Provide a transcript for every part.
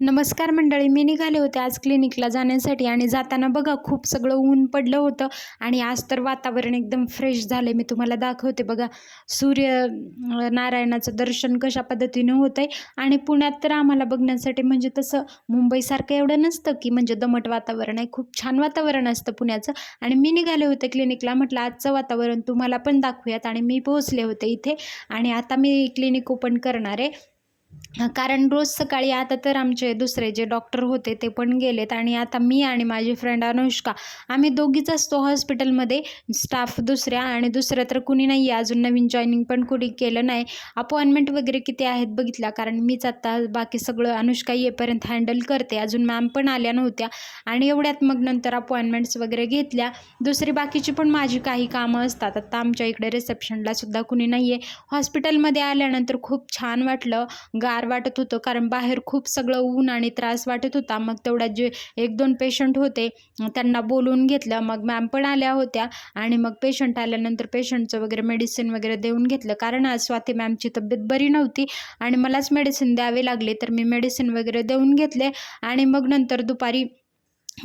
नमस्कार मंडळी मी निघाले होते आज क्लिनिकला जाण्यासाठी आणि जाताना बघा खूप सगळं ऊन पडलं होतं आणि आज तर वातावरण एकदम फ्रेश झालं मी तुम्हाला दाखवते बघा सूर्य नारायणाचं दर्शन कशा पद्धतीनं होतं आहे आणि पुण्यात तर आम्हाला बघण्यासाठी म्हणजे तसं मुंबईसारखं एवढं नसतं की म्हणजे दमट वातावरण आहे खूप छान वातावरण असतं पुण्याचं. आणि मी निघाले होते क्लिनिकला म्हटलं आजचं वातावरण तुम्हाला पण दाखवूयात आणि मी पोहोचले होते इथे. आणि आता मी क्लिनिक ओपन करणार आहे. कारण रोज सकाळी आता तर आमचे दुसरे जे डॉक्टर होते ते पण गेलेत आणि आता मी आणि माझी फ्रेंड अनुष्का आम्ही दोघीच असतो हॉस्पिटलमध्ये स्टाफ दुसऱ्या आणि दुसरं तर कुणी नाही आहे अजून नवीन जॉईनिंग पण कुणी केलं नाही. अपॉइंटमेंट वगैरे किती आहेत बघितल्या कारण मीच आत्ता बाकी सगळं अनुष्का येईपर्यंत हँडल करते. अजून मॅम पण आल्या नव्हत्या आणि एवढ्यात मग नंतर अपॉइंटमेंट्स वगैरे घेतल्या. दुसरी बाकीची पण माझी काही कामं असतात. आता आमच्या इकडे रिसेप्शनला सुद्धा कुणी नाही आहे हॉस्पिटलमध्ये आल्यानंतर खूप छान वाटलं. गा गार वाटत होतं कारण बाहेर खूप सगळं ऊन आणि त्रास वाटत होता. मग तेवढ्यात जे एक दोन पेशंट होते त्यांना बोलवून घेतलं. मग मॅम पण आल्या होत्या आणि मग पेशंट आल्यानंतर पेशंटचं वगैरे मेडिसिन वगैरे देऊन घेतलं. कारण आज स्वाती मॅमची तब्येत बरी नव्हती आणि मलाच मेडिसिन द्यावे लागले. तर मी मेडिसिन वगैरे देऊन घेतले आणि मग नंतर दुपारी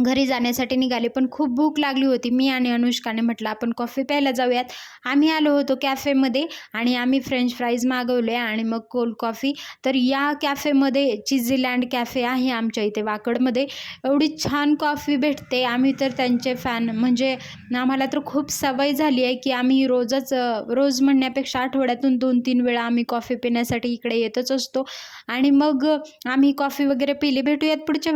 घरी जाण्यासाठी निघाले पण खूप भूक लागली होती. मी आणि अनुष्काने म्हटलं आपण कॉफी प्यायला जाऊयात. आम्ही आलो होतो कॅफेमध्ये आणि आम्ही फ्रेंच फ्राईज मागवले आणि मग कोल्ड कॉफी तर या कॅफेमध्ये चिझीलँड कॅफे आहे आमच्या इथे वाकडमध्ये एवढी छान कॉफी भेटते. आम्ही तर त्यांचे फॅन म्हणजे आम्हाला तर खूप सवय झाली आहे की आम्ही रोजच रोज म्हणण्यापेक्षा आठवड्यातून दोन तीन वेळा आम्ही कॉफी पिण्यासाठी इकडे येतच असतो. आणि मग आम्ही कॉफी वगैरे पिली. भेटूयात पुढच्या